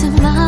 สมา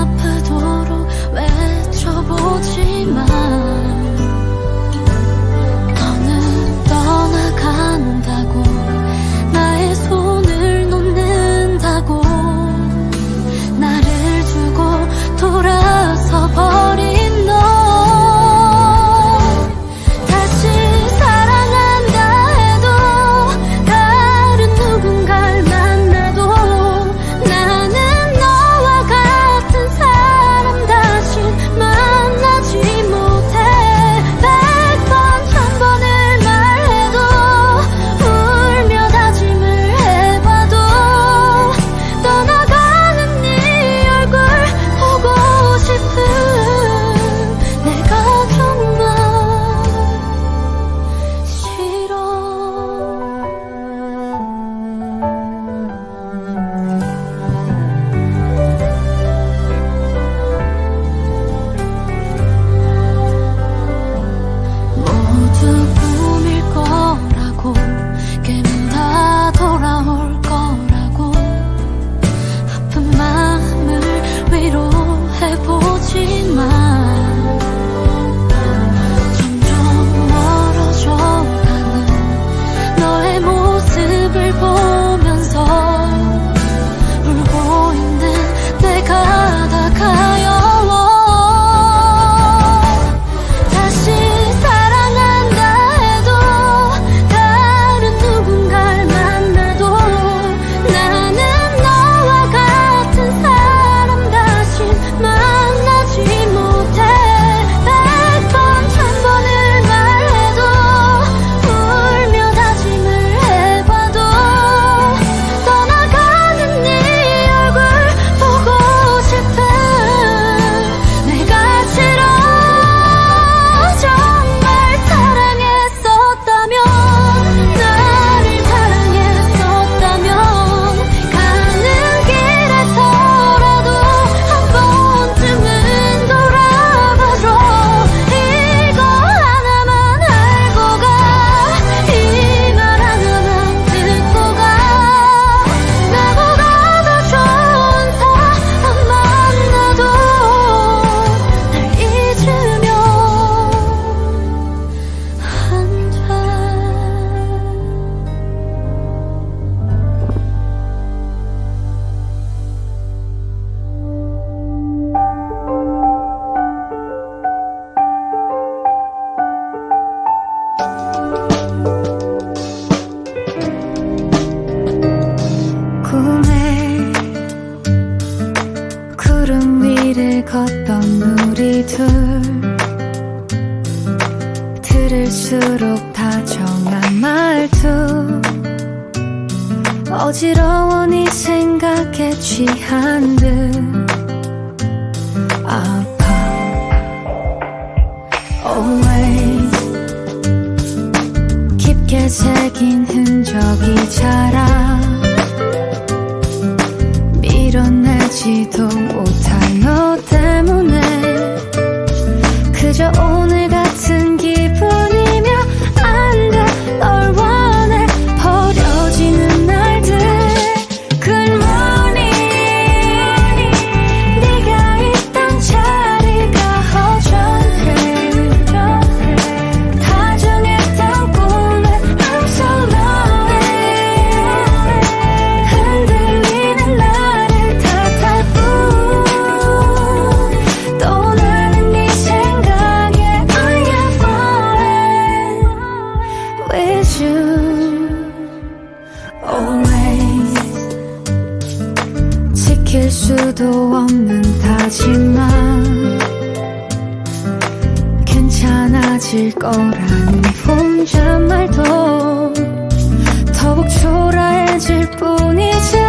걷던 우리 둘. 들을수록 다정한 말투. 어지러워 네 생각에 취한 듯. 아파. Always. 깊게 새긴 흔적이 자라. 밀어내지도 못한 너 그저 오늘 수도 없는 다짐만 괜찮아질 거라는 혼잣말도 더욱 초라해질 뿐이지.